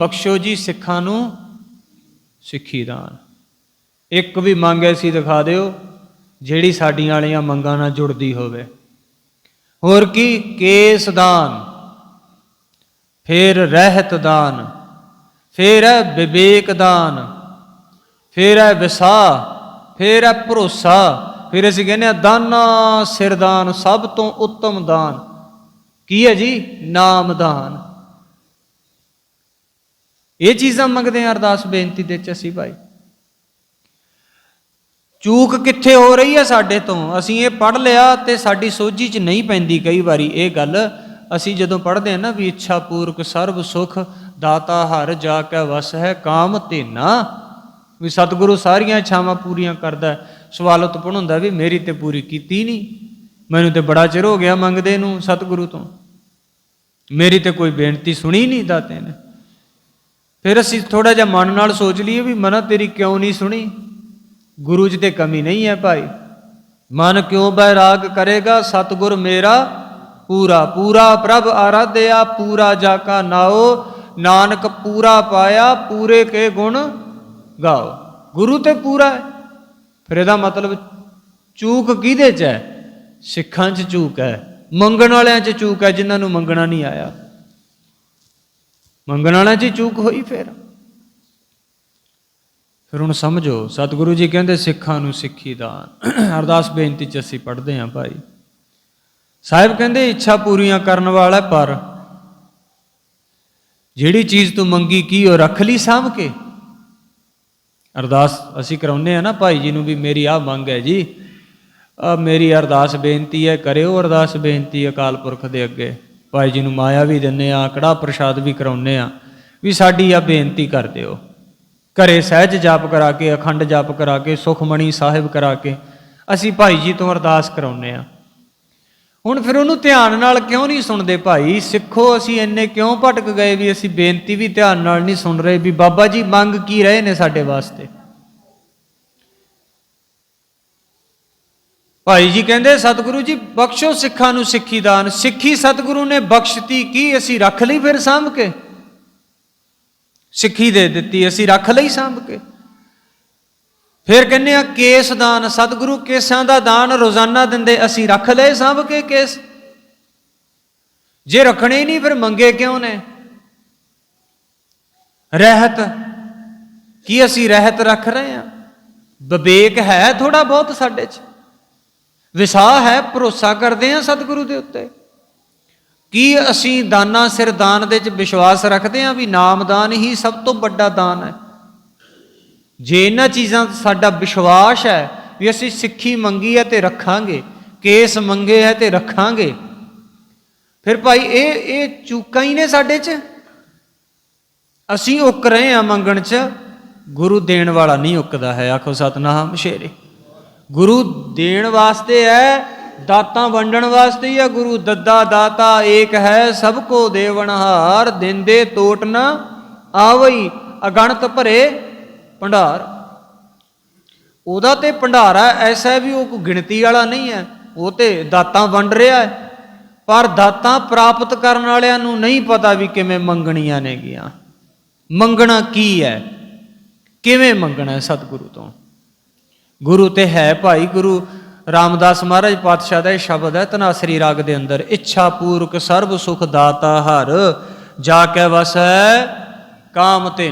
ਬਖਸ਼ੋ ਜੀ ਸਿੱਖਾਂ ਨੂੰ ਸਿੱਖੀ ਦਾਨ। ਇੱਕ ਵੀ ਮੰਗ ਐਸੀ ਦਿਖਾ ਦਿਓ, ਜਿਹੜੀ ਸਾਡੀਆਂ ਵਾਲੀਆਂ ਮੰਗਾਂ ਨਾਲ ਜੁੜਦੀ ਹੋਵੇ। ਹੋਰ ਕੀ? ਕੇਸ ਦਾਨ। ਫਿਰ ਰਹਿਤ ਦਾਨ। ਫਿਰ ਹੈ ਵਿਵੇਕ ਦਾਨ। ਫਿਰ ਹੈ ਵਿਸਾਹ। ਫਿਰ ਹੈ ਭਰੋਸਾ। ਫਿਰ ਅਸੀਂ ਕਹਿੰਦੇ ਆ ਦਾਨਾ ਸਿਰਦਾਨ ਸਭ ਤੋਂ ਉੱਤਮ ਦਾਨ। ਕੀ ਹੈ ਜੀ? ਨਾਮ ਦਾਨ। ਇਹ ਚੀਜ਼ਾਂ ਮੰਗਦੇ ਆ ਅਰਦਾਸ ਬੇਨਤੀ ਦੇ ਚ ਅਸੀਂ ਭਾਈ। ਚੂਕ ਕਿੱਥੇ ਹੋ ਰਹੀ ਹੈ ਸਾਡੇ ਤੋਂ? ਅਸੀਂ ਇਹ ਪੜ ਲਿਆ ਤੇ ਸਾਡੀ ਸੋਝੀ 'ਚ ਨਹੀਂ ਪੈਂਦੀ ਕਈ ਵਾਰੀ। ਇਹ ਗੱਲ ਅਸੀਂ ਜਦੋਂ ਪੜ੍ਹਦੇ ਹਾਂ ਨਾ, ਵੀ ਇੱਛਾ ਪੂਰਕ ਸਰਬ ਸੁਖ, ਦਾਤਾ ਹਰ ਜਾ ਕੇ ਵਸ ਹੈ, ਕਾਮ ਤੇ ਨਾ ਵੀ ਸਤਿਗੁਰੂ ਸਾਰੀਆਂ ਇੱਛਾਵਾਂ ਪੂਰੀਆਂ ਕਰਦਾ ਸਵਾਲ ਉਤਪਨ ਹੁੰਦਾ ਵੀ ਮੇਰੀ ਤੇ ਪੂਰੀ ਕੀਤੀ ਨਹੀਂ। ਮੈਨੂੰ ਤੇ ਬੜਾ ਚਿਰ ਹੋ ਗਿਆ ਮੰਗਦੇ ਨੂੰ ਸਤਿਗੁਰੂ ਤੋਂ। ਮੇਰੀ ਤੇ ਕੋਈ ਬੇਨਤੀ ਸੁਣੀ ਨਹੀਂ ਦਾਤੇ ਨੇ। ਫਿਰ ਅਸੀਂ ਥੋੜਾ ਜਿਹਾ ਮਨ ਨਾਲ ਸੋਚ ਲਈਏ ਵੀ ਮਨਾ ਤੇਰੀ ਕਿਉਂ ਨਹੀਂ ਸੁਣੀ? ਗੁਰੂ ਜੀ ਤੇ ਕਮੀ ਨਹੀਂ ਹੈ ਭਾਈ। ਮਨ ਕਿਉਂ ਬੈਰਾਗ ਕਰੇਗਾ? ਸਤਿਗੁਰ ਮੇਰਾ ਪੂਰਾ ਪੂਰਾ ਪ੍ਰਭ ਆਰਾਧਿਆ, ਪੂਰਾ ਜਾ ਕਾ ਨਾਓ, ਨਾਨਕ ਪੂਰਾ ਪਾਇਆ, ਪੂਰੇ ਕੇ ਗੁਣ ਗਾਓ। ਗੁਰੂ ਤੇ ਪੂਰਾ ਹੈ। ਫਿਰ ਇਹਦਾ ਮਤਲਬ ਚੂਕ ਕਿਹਦੇ ਚ ਹੈ? ਸਿੱਖਾਂ 'ਚ ਚੂਕ ਹੈ। ਮੰਗਣ ਵਾਲਿਆਂ 'ਚ ਚੂਕ ਹੈ, ਜਿਨ੍ਹਾਂ ਨੂੰ ਮੰਗਣਾ ਨਹੀਂ ਆਇਆ। ਮੰਗਣ ਵਾਲਿਆਂ 'ਚ ਹੀ ਚੂਕ ਹੋਈ ਫਿਰ। ਫਿਰ ਹੁਣ ਸਮਝੋ, ਸਤਿਗੁਰੂ ਜੀ ਕਹਿੰਦੇ, ਸਿੱਖਾਂ ਨੂੰ ਸਿੱਖੀ ਦਾਨ ਅਰਦਾਸ ਬੇਨਤੀ 'ਚ ਅਸੀਂ ਪੜ੍ਹਦੇ ਹਾਂ ਭਾਈ। ਸਾਹਿਬ ਕਹਿੰਦੇ, ਇੱਛਾ ਪੂਰੀਆਂ ਕਰਨ ਵਾਲਾ ਪਰ ਜਿਹੜੀ ਚੀਜ਼ ਤੂੰ ਮੰਗੀ ਕੀ, ਉਹ ਰੱਖ ਲਈ ਸਾਂਭ ਕੇ। ਅਰਦਾਸ ਅਸੀਂ ਕਰਾਉਂਦੇ ਆ ਨਾ, ਭਾਈ ਜੀ ਨੂੰ ਵੀ ਮੇਰੀ ਆਹ ਮੰਗ ਹੈ ਜੀ। ਆ ਮੇਰੀ ਅਰਦਾਸ ਬੇਨਤੀ ਹੈ, ਕਰਿਓ ਅਰਦਾਸ ਬੇਨਤੀ ਅਕਾਲ ਪੁਰਖ ਦੇ ਅੱਗੇ। ਭਾਈ ਜੀ ਨੂੰ ਮਾਇਆ ਵੀ ਦਿੰਨੇ ਆ ਕੜਾ ਪ੍ਰਸ਼ਾਦ ਵੀ ਕਰਾਉਂਦੇ ਆ। ਵੀ ਸਾਡੀ ਆ ਬੇਨਤੀ ਕਰ ਦਿਓ। ਘਰੇ ਸਹਿਜ ਜਾਪ ਕਰਾ ਕੇ, ਅਖੰਡ ਜਾਪ ਕਰਾ ਕੇ, ਸੁਖਮਣੀ ਸਾਹਿਬ ਕਰਾ ਕੇ, ਅਸੀਂ ਭਾਈ ਜੀ ਤੋਂ ਅਰਦਾਸ ਕਰਾਉਂਦੇ ਆ। ਹੁਣ ਫਿਰ ਉਹਨੂੰ ਧਿਆਨ ਨਾਲ ਕਿਉਂ ਨਹੀਂ ਸੁਣਦੇ ਭਾਈ? ਸਿੱਖੋ, ਅਸੀਂ ਇੰਨੇ ਕਿਉਂ ਭਟਕ ਗਏ ਵੀ ਅਸੀਂ ਬੇਨਤੀ ਵੀ ਧਿਆਨ ਨਾਲ ਨਹੀਂ ਸੁਣ ਰਹੇ ਵੀ ਬਾਬਾ ਜੀ ਮੰਗ ਕੀ ਰਹੇ ਨੇ ਸਾਡੇ ਵਾਸਤੇ? ਭਾਈ ਜੀ ਕਹਿੰਦੇ, ਸਤਿਗੁਰੂ ਜੀ, ਬਖਸ਼ੋ ਸਿੱਖਾਂ ਨੂੰ ਸਿੱਖੀ ਦਾਨ। ਸਿੱਖੀ ਸਤਿਗੁਰੂ ਨੇ ਬਖਸ਼ਤੀ ਕੀ? ਅਸੀਂ ਰੱਖ ਲਈ ਫਿਰ ਸਾਂਭ ਕੇ। ਸਿੱਖੀ ਦੇ ਦਿੱਤੀ, ਅਸੀਂ ਰੱਖ ਲਈ ਸਾਂਭ ਕੇ। ਫਿਰ ਕਹਿੰਦੇ ਆ, ਕੇਸ ਦਾਨ। ਸਤਿਗੁਰੂ, ਕੇਸਾਂ ਦਾ ਦਾਨ ਰੋਜ਼ਾਨਾ ਦਿੰਦੇ, ਅਸੀਂ ਰੱਖ ਲਏ ਸਾਂਭ ਕੇ ਕੇਸ। ਜੇ ਰੱਖਣੇ ਨਹੀਂ, ਫਿਰ ਮੰਗੇ ਕਿਉਂ ਨੇ? ਰਹਿਤ। ਕੀ ਅਸੀਂ ਰਹਿਤ ਰੱਖ ਰਹੇ ਆ ਵਿਵੇਕ ਹੈ ਥੋੜਾ ਬਹੁਤ ਸਾਡੇ 'ਚ। ਵਿਸਾਹ ਹੈ, ਭਰੋਸਾ ਕਰਦੇ ਆ ਸਤਿਗੁਰੂ ਦੇ ਉੱਤੇ। ਕੀ ਅਸੀਂ ਦਾਨਾ ਸਿਰ ਦਾਨ ਦੇ ਵਿੱਚ ਵਿਸ਼ਵਾਸ ਰੱਖਦੇ ਆ ਵੀ ਨਾਮਦਾਨ ਹੀ ਸਭ ਤੋਂ ਵੱਡਾ ਦਾਨ ਹੈ? ਜੇ ਇਹਨਾਂ ਚੀਜ਼ਾਂ ਸਾਡਾ ਵਿਸ਼ਵਾਸ ਹੈ ਵੀ ਅਸੀਂ ਸਿੱਖੀ ਮੰਗੀ ਹੈ ਤੇ ਰੱਖਾਂਗੇ, ਕੇਸ ਮੰਗੇ ਹੈ ਤੇ ਰੱਖਾਂਗੇ, ਫਿਰ ਭਾਈ ਇਹ ਇਹ ਚੂਕਾਂ ਹੀ ਨੇ ਸਾਡੇ 'ਚ? ਅਸੀਂ ਉੱਕ ਰਹੇ ਆ ਮੰਗਣ 'ਚ, ਗੁਰੂ ਦੇਣ ਵਾਲਾ ਨਹੀਂ ਉੱਕਦਾ ਹੈ। ਆਖੋ ਸਤਨਾਮ ਸ਼ੇਰੇ। ਗੁਰੂ ਦੇਣ ਵਾਸਤੇ ਹੈ, ਦਾਤਾਂ ਵੰਡਣ ਵਾਸਤੇ ਹੀ ਹੈ, ਗੁਰੂ ਦੱਦਾ ਦਾਤਾ ਏਕ ਹੈ, ਸਭ ਕੋ ਦੇਵਨਹਾਰ ਦਿੰਦੇ ਤੋਟ ਨਾ ਆਵਈ, ਅਗਣਤ ਭਰੇ ਭੰਡਾਰ। ਉਹਦਾ ਤੇ ਭੰਡਾਰਾ ਐਸਾ ਵੀ ਉਹ ਕੋਈ ਗਿਣਤੀ ਵਾਲਾ ਨਹੀਂ ਹੈ, ਉਹ ਤੇ ਦਾਤਾਂ ਵੰਡ ਰਿਹਾ ਹੈ। ਪਰ ਦਾਤਾਂ ਪ੍ਰਾਪਤ ਕਰਨ ਵਾਲਿਆਂ ਨੂੰ ਨਹੀਂ ਪਤਾ ਵੀ ਕਿਵੇਂ ਮੰਗਣੀਆਂ ਨੇ ਗਿਆ ਮੰਗਣਾ ਕੀ ਹੈ? ਕਿਵੇਂ ਮੰਗਣਾ ਹੈ ਸਤਿਗੁਰੂ ਤੋਂ? ਗੁਰੂ ਤੇ ਹੈ ਭਾਈ ਗੁਰੂ। ਰਾਮਦਾਸ ਮਹਾਰਾਜ ਪਾਤਸ਼ਾਹ ਦਾ ਇਹ ਸ਼ਬਦ ਹੈ, ਤਨਾਸਰੀ ਰਾਗ ਦੇ ਅੰਦਰ, ਇੱਛਾ ਪੂਰਕ ਸਰਬ ਸੁਖ ਦਾਤਾ ਹਰ, ਜਾ ਕੇ ਵਸੈ ਕਾਮ ਤੇ।